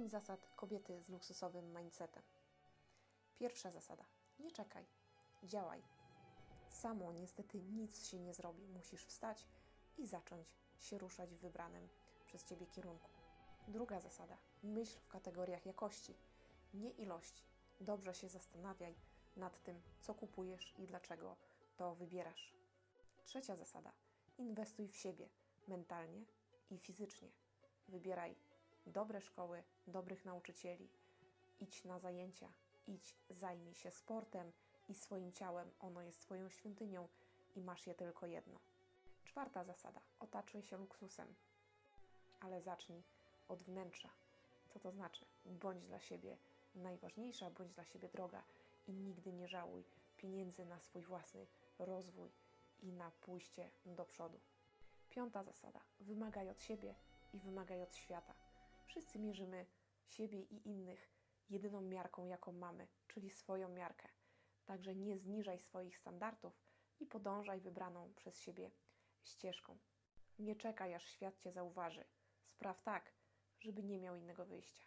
5 zasad kobiety z luksusowym mindsetem. Pierwsza zasada: nie czekaj, działaj. Samo niestety nic się nie zrobi. Musisz wstać i zacząć się ruszać w wybranym przez ciebie kierunku. Druga zasada: myśl w kategoriach jakości, nie ilości. Dobrze się zastanawiaj nad tym, co kupujesz i dlaczego to wybierasz. Trzecia zasada: inwestuj w siebie mentalnie i fizycznie. Wybieraj dobre szkoły, dobrych nauczycieli, idź na zajęcia, idź, zajmij się sportem i swoim ciałem. Ono jest Twoją świątynią i masz je tylko jedno. Czwarta zasada: otaczaj się luksusem, ale zacznij od wnętrza. Co to znaczy? Bądź dla siebie najważniejsza, bądź dla siebie droga i nigdy nie żałuj pieniędzy na swój własny rozwój i na pójście do przodu. Piąta zasada: wymagaj od siebie i wymagaj od świata. Wszyscy mierzymy siebie i innych jedyną miarką, jaką mamy, czyli swoją miarkę. Także nie zniżaj swoich standardów i podążaj wybraną przez siebie ścieżką. Nie czekaj, aż świat cię zauważy. Spraw tak, żeby nie miał innego wyjścia.